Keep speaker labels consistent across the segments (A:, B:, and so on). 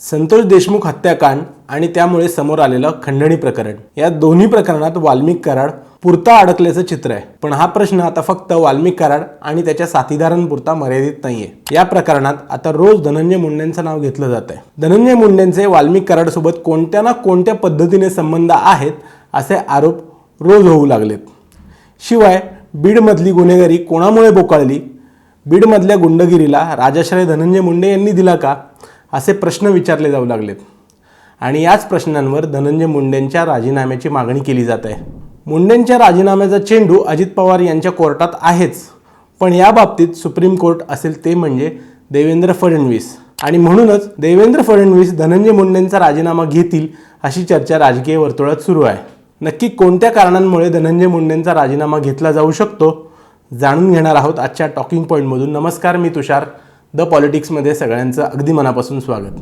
A: संतोष देशमुख हत्याकांड आणि त्यामुळे समोर आलेलं खंडणी प्रकरण. या दोन्ही प्रकरणात वाल्मिक कराड पुरता अडकल्याचं चित्र आहे. पण हा प्रश्न आता फक्त वाल्मिक कराड आणि त्याच्या साथीदारांपुरता मर्यादित नाहीये. या प्रकरणात आता रोज धनंजय मुंडेंचं नाव घेतलं जात आहे धनंजय मुंडेंचे वाल्मिक कराडसोबत कोणत्या ना कोणत्या पद्धतीने संबंध आहेत असे आरोप रोज होऊ लागलेत. शिवाय बीडमधली गुन्हेगारी कोणामुळे बोकाळली? बीडमधल्या गुंडगिरीला राजाश्रय धनंजय मुंडे यांनी दिला का? असे प्रश्न विचारले जाऊ लागलेत. आणि याच प्रश्नांवर धनंजय मुंडेंच्या राजीनाम्याची मागणी केली जात आहे. मुंडेंच्या राजीनाम्याचा चेंडू अजित पवार यांच्या कोर्टात आहेच. पण या बाबतीत सुप्रीम कोर्ट असेल ते म्हणजे देवेंद्र फडणवीस. आणि म्हणूनच देवेंद्र फडणवीस धनंजय मुंडेंचा राजीनामा घेतील अशी चर्चा राजकीय वर्तुळात सुरू आहे. नक्की कोणत्या कारणांमुळे धनंजय मुंडेंचा राजीनामा घेतला जाऊ शकतो? जाणून घेणार आहोत आजच्या टॉकिंग पॉईंटमधून नमस्कार मी तुषार. द पॉलिटिक्समध्ये सगळ्यांचं अगदी मनापासून स्वागत.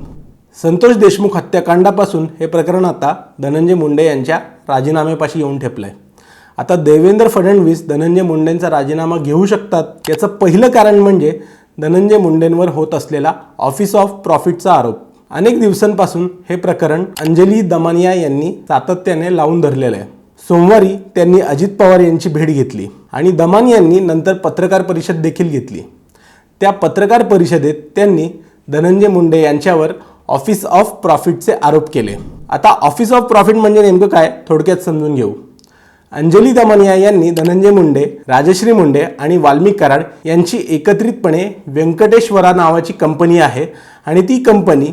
A: संतोष देशमुख हत्याकांडापासून हे प्रकरण आता धनंजय मुंडे यांच्या राजीनाम्यापाशी येऊन ठेपलं आहे आता देवेंद्र फडणवीस धनंजय मुंडेंचा राजीनामा घेऊ शकतात याचं पहिलं कारण म्हणजे धनंजय मुंडेंवर होत असलेला ऑफिस ऑफ प्रॉफिटचा आरोप. अनेक दिवसांपासून हे प्रकरण अंजली दमानिया यांनी सातत्याने लावून धरलेलं आहे. सोमवारी त्यांनी अजित पवार यांची भेट घेतली आणि दमान यांनी नंतर पत्रकार परिषद देखील घेतली. त्या पत्रकार परिषदेत त्यांनी धनंजय मुंडे यांच्यावर ऑफिस ऑफ प्रॉफिटचे आरोप केले. आता ऑफिस ऑफ प्रॉफिट म्हणजे नेमकं काय? थोडक्यात समजून घेऊ. अंजली दमनिया यांनी धनंजय मुंडे राजश्री मुंडे आणि वाल्मिक कराड यांची एकत्रितपणे व्यंकटेश्वरा नावाची कंपनी आहे आणि ती कंपनी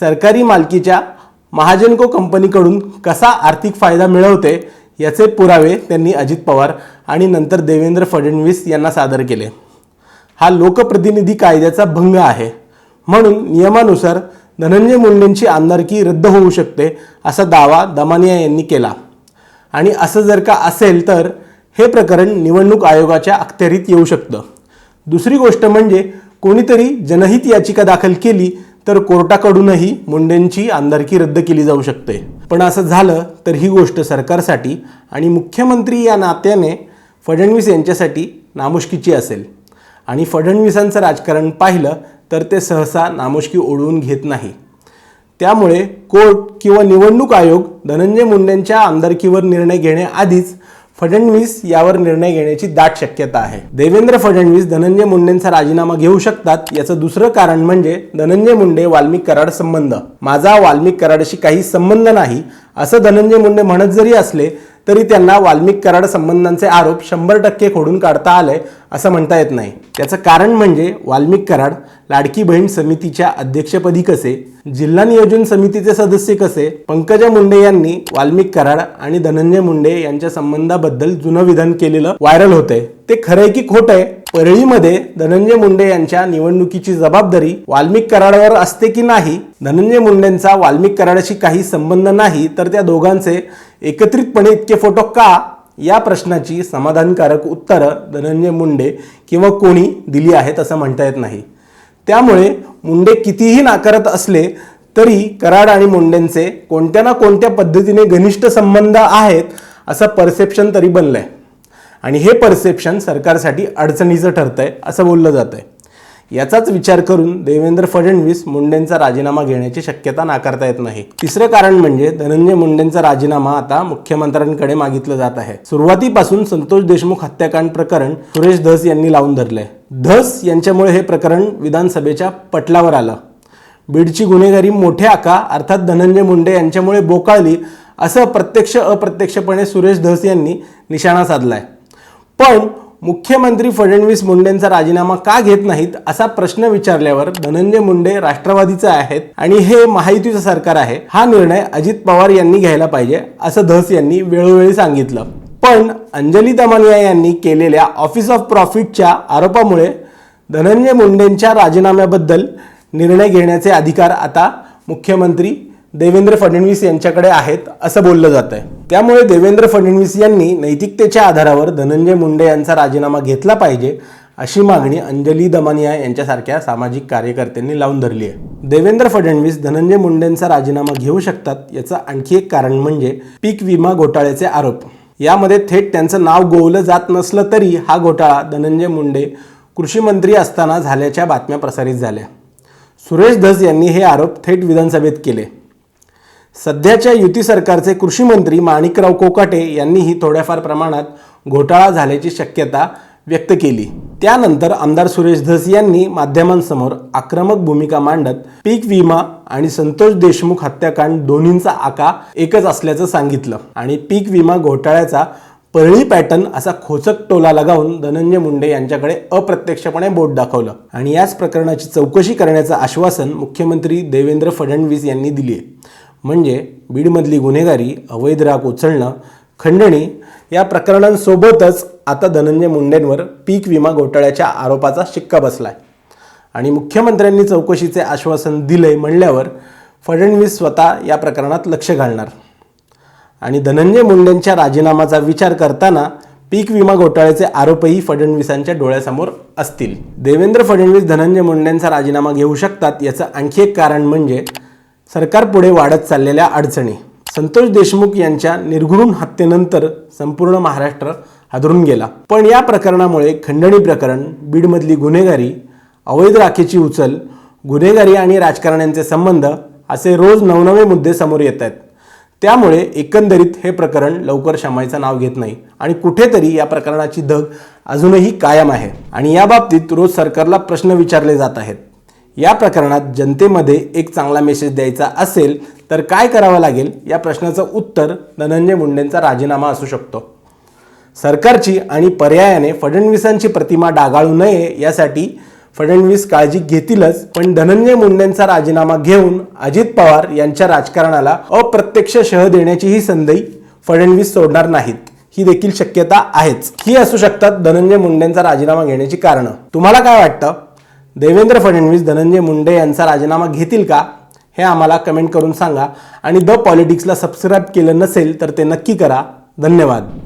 A: सरकारी मालकीच्या महाजनको कंपनीकडून कसा आर्थिक फायदा मिळवते याचे पुरावे त्यांनी अजित पवार आणि नंतर देवेंद्र फडणवीस यांना सादर केले. हा लोकप्रतिनिधी कायद्याचा भंग आहे. म्हणून नियमानुसार धनंजय मुंडेंची आमदारकी रद्द होऊ शकते असा दावा दमानिया यांनी केला. आणि असं जर का असेल तर हे प्रकरण निवडणूक आयोगाच्या अखत्यारीत येऊ शकतं. दुसरी गोष्ट म्हणजे कोणीतरी जनहित याचिका दाखल केली तर कोर्टाकडूनही मुंडेंची आमदारकी रद्द केली जाऊ शकते. पण असं झालं तर ही गोष्ट सरकारसाठी आणि मुख्यमंत्री या नात्याने फडणवीस यांच्यासाठी नामुष्कीची असेल. आणि फडणवीसांचं राजकारण पाहिलं तर ते सहसा नामुष्की ओढवून घेत नाही. त्यामुळे कोर्ट किंवा निवडणूक आयोग धनंजय मुंडेंच्या आमदारकीवर निर्णय घेण्याआधीच फडणवीस यावर निर्णय घेण्याची दाट शक्यता आहे. देवेंद्र फडणवीस धनंजय मुंडेंचा राजीनामा घेऊ शकतात याचं दुसरं कारण म्हणजे धनंजय मुंडे वाल्मिक कराड संबंध. माझा वाल्मिक कराडशी काही संबंध नाही असं धनंजय मुंडे म्हणत जरी असले तरी त्यांना वाल्मिक कराड संबंधांचे आरोप शंभर टक्के खोडून काढता आले असं म्हणता येत नाही. त्याचं कारण म्हणजे वाल्मिक कराड लाडकी बहीण समितीच्या अध्यक्षपदी कसे जिल्हा नियोजन समितीचे सदस्य कसे पंकजा मुंडे यांनी वाल्मिक कराड आणि धनंजय मुंडे यांच्या संबंधाबद्दल जुनं विधान केलेलं व्हायरल होतंय. ते खरंय की खोटंय? परळीमध्ये धनंजय मुंडे यांच्या निवडणुकीची जबाबदारी वाल्मिक कराडावर असते की नाही? धनंजय मुंडेंचा वाल्मिक कराडाशी काही संबंध नाही तर त्या दोघांचे एकत्रितपणे इतके फोटो का? या प्रश्नाची समाधानकारक उत्तरं धनंजय मुंडे किंवा कोणी दिली आहेत असं म्हणता येत नाही. त्यामुळे मुंडे कितीही नाकारत असले तरी कराड आणि मुंडेंचे कोणत्या ना कोणत्या पद्धतीने घनिष्ठ संबंध आहेत असं परसेप्शन तरी बनलंय. आणि हे परसेप्शन सरकारसाठी अडचणीचं ठरतंय असं बोललं जात आहे याचाच विचार करून देवेंद्र फडणवीस मुंडेंचा राजीनामा घेण्याची शक्यता नाकारता येत नाही. तिसरं कारण म्हणजे धनंजय मुंडेंचा राजीनामा आता मुख्यमंत्र्यांकडे मागितलं जात आहे. सुरुवातीपासून संतोष देशमुख हत्याकांड प्रकरण सुरेश धस यांनी लावून धरलंय. धस यांच्यामुळे हे प्रकरण विधानसभेच्या पटलावर आलं. बीडची गुन्हेगारी मोठ्या आका अर्थात धनंजय मुंडे यांच्यामुळे बोकाळली असं प्रत्यक्ष अप्रत्यक्षपणे सुरेश धस यांनी निशाणा साधलाय. पण मुख्यमंत्री फडणवीस मुंडेंचा राजीनामा का घेत नाहीत असा प्रश्न विचारल्यावर धनंजय मुंडे राष्ट्रवादीचे आहेत आणि हे महायुतीचं सरकार आहे हा निर्णय अजित पवार यांनी घ्यायला पाहिजे असं धस यांनी वेळोवेळी सांगितलं. पण अंजली दमानिया यांनी केलेल्या ऑफिस ऑफ प्रॉफिटच्या आरोपामुळे धनंजय मुंडेंच्या राजीनाम्याबद्दल निर्णय घेण्याचे अधिकार आता मुख्यमंत्री देवेंद्र फडणवीस यांच्याकडे आहेत असं बोललं जात आहे त्यामुळे देवेंद्र फडणवीस यांनी नैतिकतेच्या आधारावर धनंजय मुंडे यांचा राजीनामा घेतला पाहिजे अशी मागणी अंजली दमानिया यांच्यासारख्या सामाजिक कार्यकर्त्यांनी लावून धरली आहे. देवेंद्र फडणवीस धनंजय मुंडेंचा राजीनामा घेऊ शकतात याचं आणखी एक कारण म्हणजे पीक विमा घोटाळ्याचे आरोप. यामध्ये थेट त्यांचं नाव गोवलं जात नसलं तरी हा घोटाळा धनंजय मुंडे कृषी मंत्री असताना झाल्याच्या बातम्या प्रसारित झाल्या. सुरेश धस यांनी हे आरोप थेट विधानसभेत केले. सध्याच्या युती सरकारचे कृषी मंत्री माणिकराव कोकाटे यांनीही थोड्याफार प्रमाणात घोटाळा झाल्याची शक्यता व्यक्त केली. त्यानंतर आमदार सुरेश धस यांनी माध्यमांसमोर आक्रमक भूमिका मांडत पीक विमा आणि संतोष देशमुख हत्याकांड दोन्हींचा आका एकच असल्याचं सांगितलं आणि पीक विमा घोटाळ्याचा परळी पॅटर्न असा खोचक टोला लगावून धनंजय मुंडे यांच्याकडे अप्रत्यक्षपणे बोट दाखवलं आणि याच प्रकरणाची चौकशी करण्याचं आश्वासन मुख्यमंत्री देवेंद्र फडणवीस यांनी दिली आहे म्हणजे बीडमधली गुन्हेगारी अवैध राग उचलणं खंडणी या प्रकरणांसोबतच आता धनंजय मुंडेंवर पीक विमा घोटाळ्याच्या आरोपाचा शिक्का बसलाय. आणि मुख्यमंत्र्यांनी चौकशीचे आश्वासन दिलंय म्हणल्यावर फडणवीस स्वतः या प्रकरणात लक्ष घालणार. आणि धनंजय मुंडेंच्या राजीनामाचा विचार करताना पीक विमा घोटाळ्याचे आरोपही फडणवीसांच्या डोळ्यासमोर असतील. देवेंद्र फडणवीस धनंजय मुंडेंचा राजीनामा घेऊ शकतात याचं आणखी एक कारण म्हणजे सरकारपुढे वाढत चाललेल्या अडचणी. संतोष देशमुख यांच्या निर्घृण हत्येनंतर संपूर्ण महाराष्ट्र हादरून गेला. पण या प्रकरणामुळे खंडणी प्रकरण बीडमधली गुन्हेगारी अवैध राखेची उचल गुन्हेगारी आणि राजकारण्यांचे संबंध असे रोज नवनवे मुद्दे समोर येत आहेत. त्यामुळे एकंदरीत हे प्रकरण लवकर शमायचं नाव घेत नाही आणि कुठेतरी या प्रकरणाची धग अजूनही कायम आहे आणि या बाबतीत रोज सरकारला प्रश्न विचारले जात आहेत. या प्रकरणात जनतेमध्ये एक चांगला मेसेज द्यायचा असेल तर काय करावं लागेल? या प्रश्नाचं उत्तर धनंजय मुंडेंचा राजीनामा असू शकतो. सरकारची आणि पर्यायाने फडणवीसांची प्रतिमा डागाळू नये यासाठी फडणवीस काळजी घेतीलच पण धनंजय मुंडेंचा राजीनामा घेऊन अजित पवार यांच्या राजकारणाला अप्रत्यक्ष शह देण्याची ही संधी फडणवीस सोडणार नाहीत. ही देखील शक्यता आहेच. ही असू शकतात धनंजय मुंडेंचा राजीनामा घेण्याची कारणं. तुम्हाला काय वाटतं? देवेंद्र फडणवीस धनंजय मुंडे यांचा राजीनामा घेतील का? हे आम्हाला कमेंट करून सांगा. आणि द पॉलिटिक्सला सबस्क्राईब केलं नसेल तर ते नक्की करा. धन्यवाद.